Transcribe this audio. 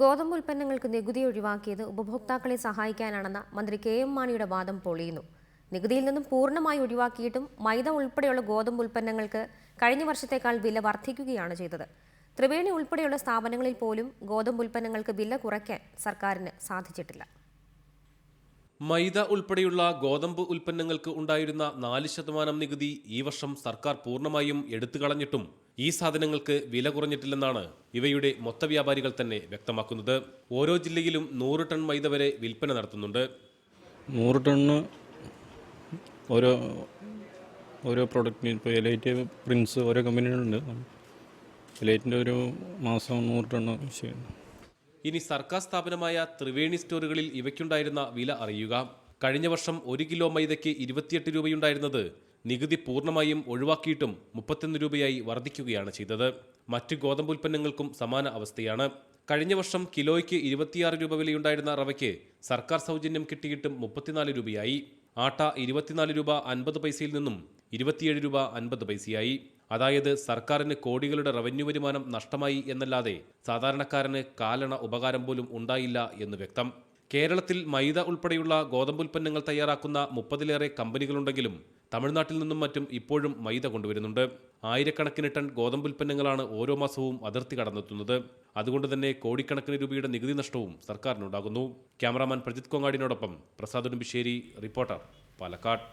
ഗോതമ്പ് ഉൽപ്പന്നങ്ങൾക്ക് നികുതി ഒഴിവാക്കിയത് ഉപഭോക്താക്കളെ സഹായിക്കാനാണെന്ന മന്ത്രി കെ എം മാണിയുടെ വാദം പൊളിയുന്നു. നികുതിയിൽ നിന്നും പൂർണമായി ഒഴിവാക്കിയിട്ടും മൈദ ഉൾപ്പെടെയുള്ള ഗോതമ്പ് ഉൽപ്പന്നങ്ങൾക്ക് കഴിഞ്ഞ വർഷത്തേക്കാൾ വില വർദ്ധിക്കുകയാണ് ചെയ്തത്. ത്രിവേണി ഉൾപ്പെടെയുള്ള സ്ഥാപനങ്ങളിൽ പോലും ഗോതമ്പ് ഉൽപ്പന്നങ്ങൾക്ക് വില കുറയ്ക്കാൻ സർക്കാരിന് സാധിച്ചിട്ടില്ല. മൈദ ഉൾപ്പെടെയുള്ള ഗോതമ്പ് ഉൽപ്പന്നങ്ങൾക്ക് ഉണ്ടായിരുന്ന നാല് ശതമാനം നികുതി ഈ വർഷം സർക്കാർ പൂർണമായും എടുത്തു കളഞ്ഞിട്ടും ഈ സാധനങ്ങൾക്ക് വില കുറഞ്ഞിട്ടില്ലെന്നാണ് ഇവയുടെ മൊത്ത വ്യാപാരികൾ തന്നെ വ്യക്തമാക്കുന്നത്. ഓരോ ജില്ലയിലും നൂറ് ടൺ മൈദ വരെ വിൽപ്പന നടത്തുന്നുണ്ട്. നൂറ് ടണ്ണ് ഓരോ ഓരോ പ്രൊഡക്റ്റിന് ഇപ്പോൾ എലൈറ്റ് പ്രിൻസ് ഓരോ കമ്പനികളുണ്ട് എലൈറ്റിന്റെ ഒരു മാസം നൂറ് ടണ്ണ് ചെയ്യുന്നു. ഇനി സർക്കാർ സ്ഥാപനമായ ത്രിവേണി സ്റ്റോറുകളിൽ ഇവയ്ക്കുണ്ടായിരുന്ന വില അറിയുക. കഴിഞ്ഞ വർഷം ഒരു കിലോ മൈദയ്ക്ക് ഇരുപത്തിയെട്ട് രൂപയുണ്ടായിരുന്നത് നികുതി പൂർണമായും ഒഴിവാക്കിയിട്ടും മുപ്പത്തൊന്ന് രൂപയായി വർദ്ധിക്കുകയാണ് ചെയ്തത്. മറ്റ് ഗോതമ്പ് ഉൽപ്പന്നങ്ങൾക്കും സമാന അവസ്ഥയാണ്. കഴിഞ്ഞ വർഷം കിലോയ്ക്ക് ഇരുപത്തിയാറ് രൂപ വിലയുണ്ടായിരുന്ന റവയ്ക്ക് സർക്കാർ സൗജന്യം കിട്ടിയിട്ടും മുപ്പത്തിനാല് രൂപയായി. ആട്ട ഇരുപത്തിനാല് രൂപ അൻപത് പൈസയിൽ നിന്നും ഇരുപത്തിയേഴ് രൂപ അൻപത് പൈസയായി. അതായത് സർക്കാരിന് കോടികളുടെ റവന്യൂ വരുമാനം നഷ്ടമായി എന്നല്ലാതെ സാധാരണക്കാരന് കാലണ ഉപകാരം പോലും ഉണ്ടായില്ല എന്ന് വ്യക്തം. കേരളത്തിൽ മൈദ ഉൾപ്പെടെയുള്ള ഗോതമ്പുൽപ്പന്നങ്ങൾ തയ്യാറാക്കുന്ന മുപ്പതിലേറെ കമ്പനികളുണ്ടെങ്കിലും തമിഴ്നാട്ടിൽ നിന്നും മറ്റും ഇപ്പോഴും മൈദ കൊണ്ടുവരുന്നുണ്ട്. ആയിരക്കണക്കിന് ടൺ ഗോതമ്പുൽപ്പന്നങ്ങളാണ് ഓരോ മാസവും അതിർത്തി കടന്നെത്തുന്നത്. അതുകൊണ്ട് തന്നെ കോടിക്കണക്കിന് രൂപയുടെ നികുതി നഷ്ടവും സർക്കാരിനുണ്ടാകുന്നു. ക്യാമറാമാൻ പ്രജിത് കൊങ്ങാടിനോടൊപ്പം പ്രസാദ് ഉടുമ്പിശ്ശേരി റിപ്പോർട്ടർ പാലക്കാട്.